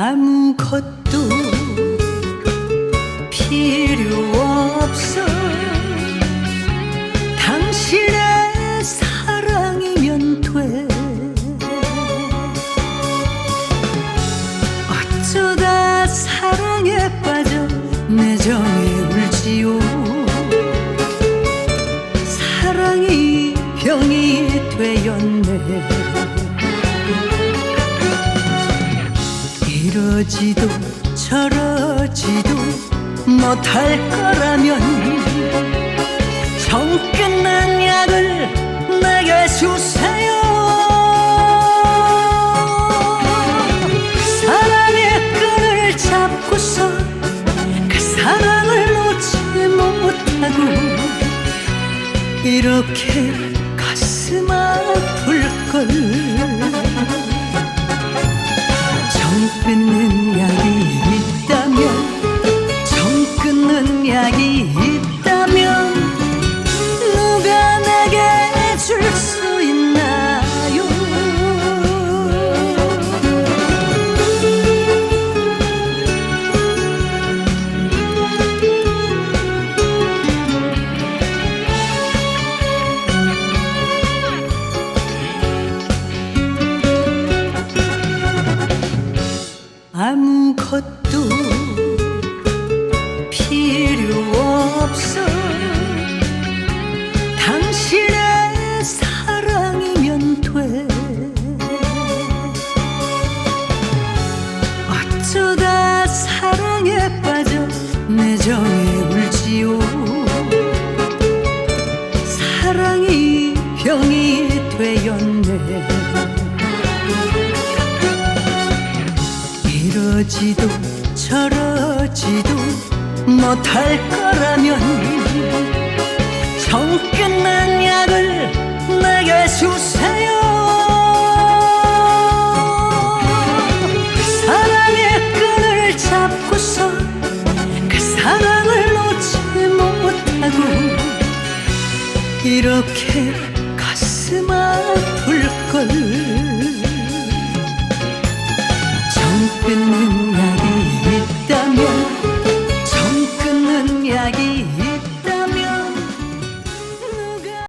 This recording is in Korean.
아무것도 필요 없어. 당신의 사랑이면 돼. 어쩌다 사랑에 빠져 내 정에 울지요? 사랑이 병이 되었네. 러지도 저러지도 못할 거라면 정 끝난 약을 내게 주세요. 사랑의 끈을 잡고서 그 사랑을 놓지 못하고 이렇게 가슴 아플 걸 것도 필요 없어. 당신의 사랑이면 돼. 어쩌다 사랑에 빠져 내 정에 울지요? 사랑이 병이 되었네 이러지도 저러지도 못할 거라면 정 끝난 약을 내게 주세요. 사랑의 끈을 잡고서 그 사랑을 놓지 못하고 이렇게 가슴 아플 걸